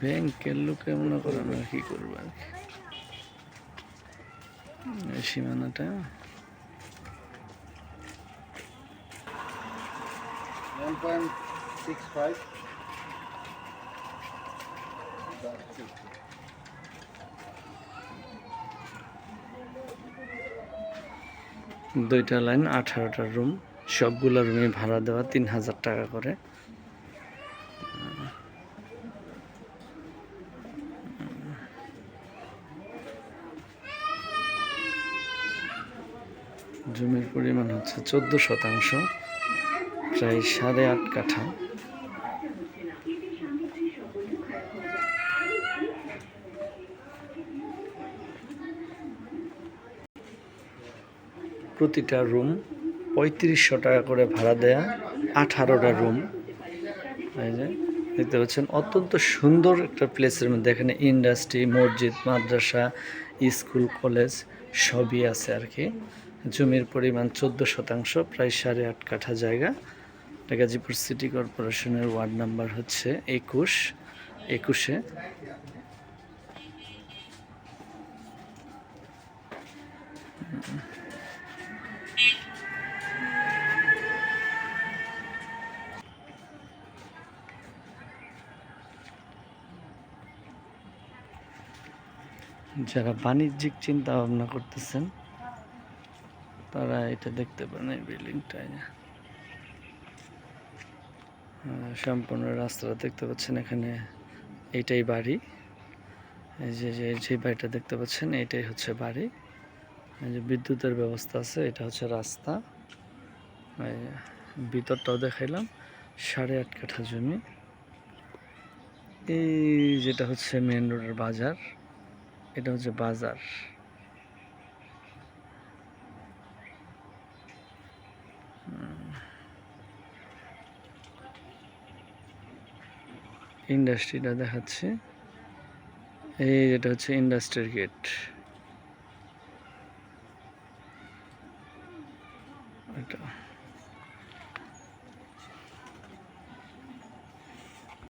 ব্যাংকের লোকে মনে করেন কি করব? আর কি সীমানাটা. দুইটা লাইন আঠারোটা রুম। সবগুলো রুমে ভাড়া দেওয়া তিন হাজার টাকা করে। জমির পরিমাণ হচ্ছে চোদ্দ শতাংশ, প্রায় সাড়ে আট কাঠা। প্রতিটা রুম পঁয়ত্রিশশো টাকা করে ভাড়া দেয়া, আঠারোটা রুম। দেখতে পাচ্ছেন, অত্যন্ত সুন্দর একটা প্লেসের মধ্যে। এখানে ইন্ডাস্ট্রি, মসজিদ, মাদ্রাসা, স্কুল, কলেজ সবই আছে আর কি। জমির পরিমাণ চোদ্দ শতাংশ, প্রায় সাড়ে আট কাঠা জায়গা। গাজীপুর সিটি কর্পোরেশনের ওয়ার্ড নাম্বার হচ্ছে একুশ, একুশে। যারা বাণিজ্যিক চিন্তা ভাবনা করতেছেন তারা এটা দেখতে পারেন এই বিল্ডিংটা সম্পূর্ণ রাস্তাটা দেখতে পাচ্ছেন এখানে এইটাই বাড়ি। এই যে যে বাড়িটা দেখতে পাচ্ছেন এটাই হচ্ছে বাড়ি। এই যে বিদ্যুতের ব্যবস্থা আছে, এটা হচ্ছে রাস্তা। ভিতরটাও দেখাইলাম, সাড়ে আট কাঠা জমি। এই যেটা হচ্ছে মেন রোডের বাজার, এটা হচ্ছে বাজার। ইন্ডাস্ট্রিটা দেখাচ্ছে। এই যেটা হচ্ছে ইন্ডাস্ট্রির গেট। এটা।